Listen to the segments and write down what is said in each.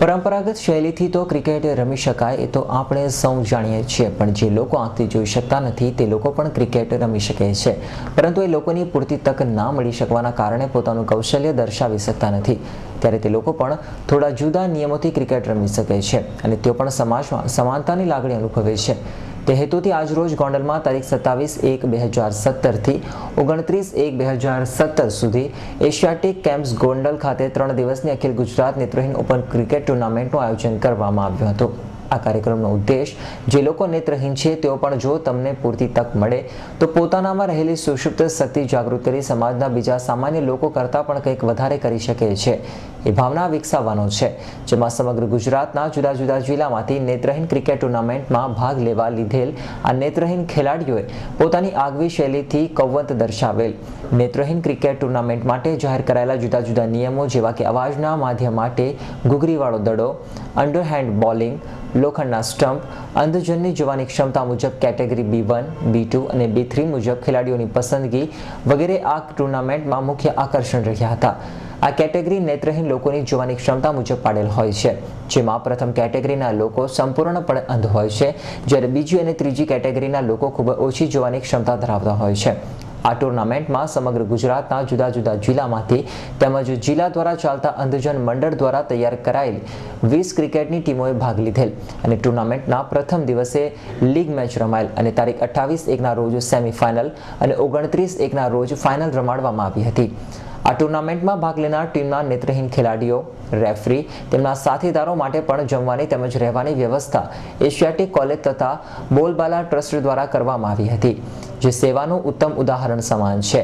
પરંપરાગત શૈલીથી તો ક્રિકેટ રમી શકાય એ તો આપણે સૌ જાણીએ છીએ, પણ જે લોકો આંખથી જોઈ શકતા નથી તે લોકો પણ ક્રિકેટ રમી શકે છે. પરંતુ એ લોકોની પૂરતી તક ના મળી શકવાના કારણે પોતાનું કૌશલ્ય દર્શાવી શકતા નથી. ત્યારે તે લોકો પણ થોડા જુદા નિયમોથી ક્રિકેટ રમી શકે છે અને તેઓ પણ સમાજમાં સમાનતાની લાગણી અનુભવે છે. તે હેતુથી આજરોજ ગોંડલમાં તારીખ સત્તાવીસ એક બે હજાર સત્તરથી ઓગણત્રીસ એક બે હજાર સત્તર સુધી એશિયાટિક કેમ્પ્સ ગોંડલ ખાતે ત્રણ દિવસની અખિલ ગુજરાત નેત્રહીન ઓપન ક્રિકેટ ટુર્નામેન્ટનું આયોજન કરવામાં આવ્યું હતું. આ કાર્યક્રમનો ઉદ્દેશ જે લોકો નેત્રહીન છે, તેઓ પણ જો તમને પૂરતી તક મળે, તો પોતાનામાં રહેલી સુષુપ્ત શક્તિ જાગૃત કરી સમાજના બીજા સામાન્ય લોકો કરતાં પણ કંઈક વધારે કરી શકે છે. એ ભાવના વિકસાવવાનો છે, જેમાં સમગ્ર ગુજરાતના જુદા જુદા જિલ્લામાંથી નેત્રહીન ક્રિકેટ ટુર્નામેન્ટમાં ભાગ લેવા લીધેલ આ નેત્રહીન ખેલાડીઓએ પોતાની આગવી શૈલીથી કૌવત દર્શાવેલ. નેત્રહીન ક્રિકેટ ટુર્નામેન્ટ માટે જાહેર કરાયેલા જુદા જુદા નિયમો જેવા કે અવાજના માધ્યમ માટે ઘૂઘરીવાળો દડો અંડરહેન્ડ બોલિંગ લોખંડના સ્ટમ્પ, અંધજનની જોવાની ક્ષમતા મુજબ category B one, B two અને બી થ્રી મુજબ ખેલાડીઓની પસંદગી વગેરે આ ટુર્નામેન્ટમાં મુખ્ય આકર્ષણ રહ્યા હતા. આ કેટેગરી નેત્રહીન લોકોની જોવાની ક્ષમતા મુજબ પાડેલ હોય છે, જેમાં પ્રથમ કેટેગરીના લોકો સંપૂર્ણપણે અંધ હોય છે, જ્યારે બીજી અને ત્રીજી કેટેગરીના લોકો ખૂબ ઓછી જોવાની ક્ષમતા ધરાવતા હોય છે. આ ટુર્નામેન્ટમાં સમગ્ર ગુજરાતના જુદા જુદા જિલ્લામાંથી તેમજ જિલ્લા દ્વારા ચાલતા અંધજન મંડળ દ્વારા તૈયાર કરાયેલ વીસ ક્રિકેટની ટીમોએ ભાગ લીધેલ. અને ટુર્નામેન્ટના પ્રથમ દિવસે લીગ મેચ રમાયેલ અને તારીખ અઠ્ઠાવીસ એકના રોજ સેમીફાઇનલ અને ઓગણત્રીસ એકના રોજ ફાઇનલ રમાડવામાં આવી હતી. આ ટુર્નામેન્ટમાં ભાગ લેનાર ટીમના નેત્રહીન ખેલાડીઓ, રેફરી, તેમના સાથીદારો માટે પણ જમવાની તેમજ રહેવાની વ્યવસ્થા એશિયાટિક કોલેજ તથા બોલબાલા ટ્રસ્ટ દ્વારા કરવામાં આવી હતી, જે સેવાનું ઉત્તમ ઉદાહરણ સમાન છે.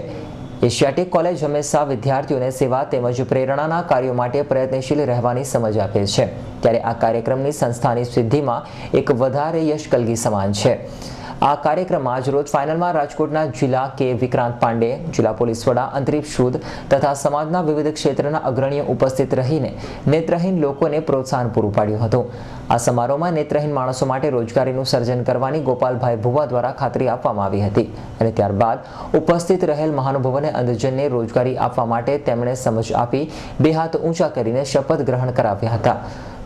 એશિયાટિક કોલેજ હંમેશા વિદ્યાર્થીઓને સેવા તેમજ પ્રેરણાના કાર્યો માટે પ્રયત્નશીલ રહેવાની સમજ આપે છે, ત્યારે આ કાર્યક્રમની સંસ્થાની સિદ્ધિમાં એક વધારે યશ કલગી સમાન છે. આ કાર્યક્રમ આજ રોજ ફાઇનલમાં રાજકોટના જિલ્લા કે વિક્રાંત પાંડે, જિલ્લા પોલીસ વડા અંતરીપ શુદ્ધ તથા સમાજના વિવિધ ક્ષેત્રના અગ્રણીઓ ઉપસ્થિત રહીને નેત્રહીન લોકોને પ્રોત્સાહન પૂરું પાડ્યું હતું. આ સમારોહમાં નેત્રહીન માણસો માટે રોજગારીનું સર્જન કરવાની ગોપાલભાઈ ભુવા દ્વારા ખાતરી આપવામાં આવી હતી અને ત્યારબાદ ઉપસ્થિત રહેલ મહાનુભાવોને અંધજનને રોજગારી આપવા માટે તેમણે સમજ આપી બે હાથ ઊંચા કરીને શપથ ગ્રહણ કરાવ્યા હતા.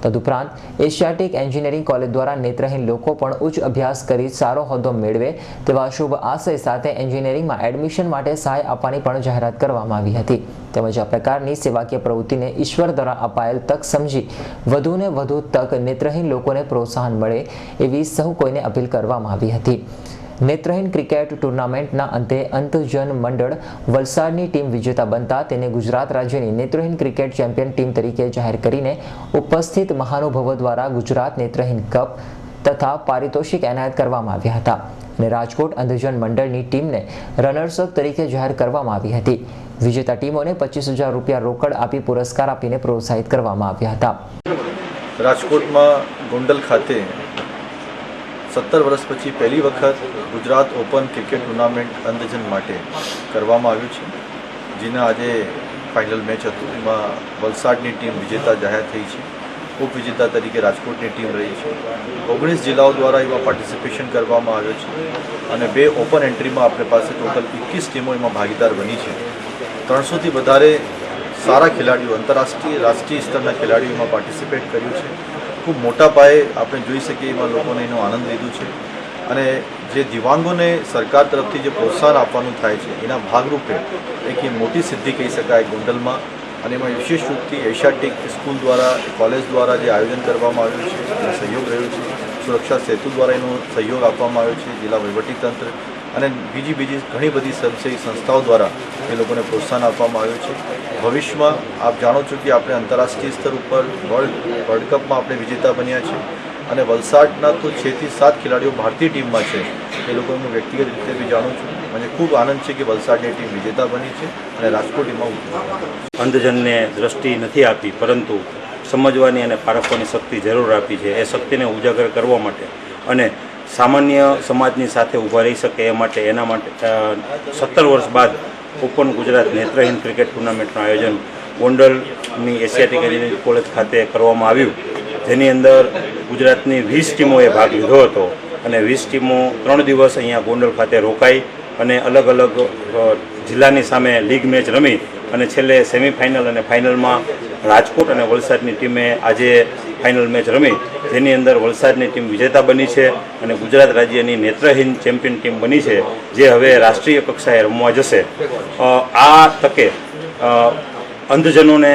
તદુપરાંત, એશિયાટિક એન્જિનિયરિંગ કોલેજ દ્વારા નેત્રહીન લોકો પણ ઉચ્ચ અભ્યાસ કરી સારો હોદ્દો મેળવે તેવા શુભ આશય સાથે એન્જિનિયરિંગમાં એડમિશન માટે સહાય આપવાની પણ જાહેરાત કરવામાં આવી હતી. તેમજ આ પ્રકારની સેવાકીય પ્રવૃત્તિને ઈશ્વર દ્વારા અપાયેલ તક સમજી વધુને વધુ તક નેત્રહીન લોકોને પ્રોત્સાહન મળે એવી સૌ કોઈને અપીલ કરવામાં આવી હતી. નેત્રહીન ક્રિકેટ ટુર્નામેન્ટના અંતે અંતજન મંડળ વલસાડની ટીમ વિજેતા બનતા તેને ગુજરાત રાજ્યની નેત્રહીન ક્રિકેટ ચેમ્પિયન ટીમ તરીકે જાહેર કરીને ઉપસ્થિત મહાનુભાવો દ્વારા ગુજરાત નેત્રહીન કપ તથા પારિતોષિક એનાયત કરવામાં આવ્યા હતા અને રાજકોટ અંધજન મંડળની ટીમને રનર્સઅપ તરીકે જાહેર કરવામાં આવી હતી. વિજેતા ટીમોને પચીસ હજાર રૂપિયા રોકડ આપી પુરસ્કાર આપીને પ્રોત્સાહિત કરવામાં આવ્યા હતા. રાજકોટમાં ગોંડલ ખાતે સત્તર વર્ષ પછી પહેલી વખત ગુજરાત ઓપન ક્રિકેટ ટુર્નામેન્ટ અંધજન માટે કરવામાં આવ્યું છે. જેના આજે ફાઇનલ મેચ હતું. એમાં વલસાડની ટીમ વિજેતા જાહેર થઈ છે. ઉપવિજેતા તરીકે રાજકોટની ટીમ રહી છે. ઓગણીસ જિલ્લાઓ દ્વારા એમાં પાર્ટિસિપેશન કરવામાં આવ્યું છે. અને બે ઓપન એન્ટ્રીમાં આપણી પાસે ટોટલ એકવીસ ટીમો એમાં ભાગીદાર બની છે. ત્રણસોથી વધારે સારા ખેલાડીઓ, આંતરરાષ્ટ્રીય, રાષ્ટ્રીય સ્તરના ખેલાડીઓમાં પાર્ટિસિપેટ કર્યું છે. ખૂબ મોટા પાયે આપણે જોઈ શકીએ એમાં લોકોને એનો આનંદ લીધું છે. અને જે દિવ્યાંગોને સરકાર તરફથી જે પ્રોત્સાહન આપવાનું થાય છે, એના ભાગરૂપે એક મોટી સિદ્ધિ કહી શકાય ગોંડલમાં. અને એમાં વિશેષ રૂપથી એશિયાટિક સ્કૂલ દ્વારા, કોલેજ દ્વારા જે આયોજન કરવામાં આવ્યું છે, એનો સહયોગ રહ્યો છે. સુરક્ષા સેતુ દ્વારા એનો સહયોગ આપવામાં આવ્યો છે, જિલ્લા વહીવટીતંત્ર અને બીજી બીજી ઘણી બધી સ્વયંસેવી સંસ્થાઓ દ્વારા એ લોકોને પ્રોત્સાહન આપવામાં આવ્યું છે. ભવિષ્યમાં આપ જાણો છો કે આપણે આંતરરાષ્ટ્રીય સ્તર ઉપર વર્લ્ડ વર્લ્ડ કપમાં આપણે વિજેતા બન્યા છે અને વલસાડના તો છથી સાત ખેલાડીઓ ભારતીય ટીમમાં છે. એ લોકો હું વ્યક્તિગત રીતે બી જાણું છું. મને ખૂબ આનંદ છે કે વલસાડની ટીમ વિજેતા બની છે અને રાજકોટ ટીમમાં અંધજનને દ્રષ્ટિ નથી આપી, પરંતુ સમજવાની અને પારખવાની શક્તિ જરૂર આપી છે. એ શક્તિને ઉજાગર કરવા માટે અને સામાન્ય સમાજની સાથે ઊભા રહી શકે એ માટે, એના માટે સત્તર વર્ષ બાદ ઓપન ગુજરાત નેત્રહીન ક્રિકેટ ટુર્નામેન્ટનું આયોજન ગોંડલની એશિયાટિક એન્જિનિયરિંગ કોલેજ ખાતે કરવામાં આવ્યું. જેની અંદર ગુજરાતની વીસ ટીમોએ ભાગ લીધો હતો અને વીસ ટીમો ત્રણ દિવસ અહીંયા ગોંડલ ખાતે રોકાઈ અને અલગ અલગ જિલ્લાની સામે લીગ મેચ રમી અને છેલ્લે સેમિફાઇનલ અને ફાઇનલમાં રાજકોટ અને વલસાડની ટીમે આજે ફાઇનલ મેચ રમી. જેની અંદર વલસાડની ટીમ વિજેતા બની છે અને ગુજરાત રાજ્યની નેત્રહીન ચેમ્પિયન ટીમ બની છે, જે હવે રાષ્ટ્રીય કક્ષાએ રમવા જશે. આ તકે અંધજનોને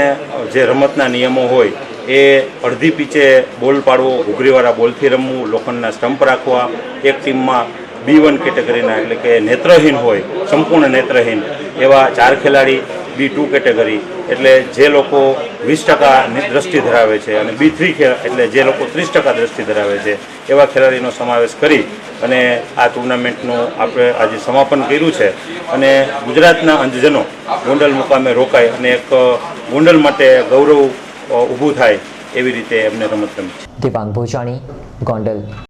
જે રમતના નિયમો હોય, એ અડધી પીચે બોલ પાડવો ઘૂઘરીવાળા બોલથી રમવું, લોખંડના સ્ટમ્પ રાખવા, એક ટીમમાં બી વન કેટેગરીના એટલે કે નેત્રહીન હોય, સંપૂર્ણ નેત્રહીન, એવા ચાર ખેલાડી બી ટુ કેટેગરી એટલે જે લોકો વીસ ટકા દ્રષ્ટિ ધરાવે છે અને બી થ્રી એટલે જે લોકો ત્રીસ ટકા દ્રષ્ટિ ધરાવે છે, એવા ખેલાડીનો સમાવેશ કરી અને આ ટુર્નામેન્ટનું આપણે આજે સમાપન કર્યું છે. અને ગુજરાતના અંધજનો ગોંડલ મુકામે રોકાય અને એક ગોંડલ માટે ગૌરવ ઊભું થાય એવી રીતે એમને રમત રમી દિવાંગ ભોજાણી, ગોંડલ.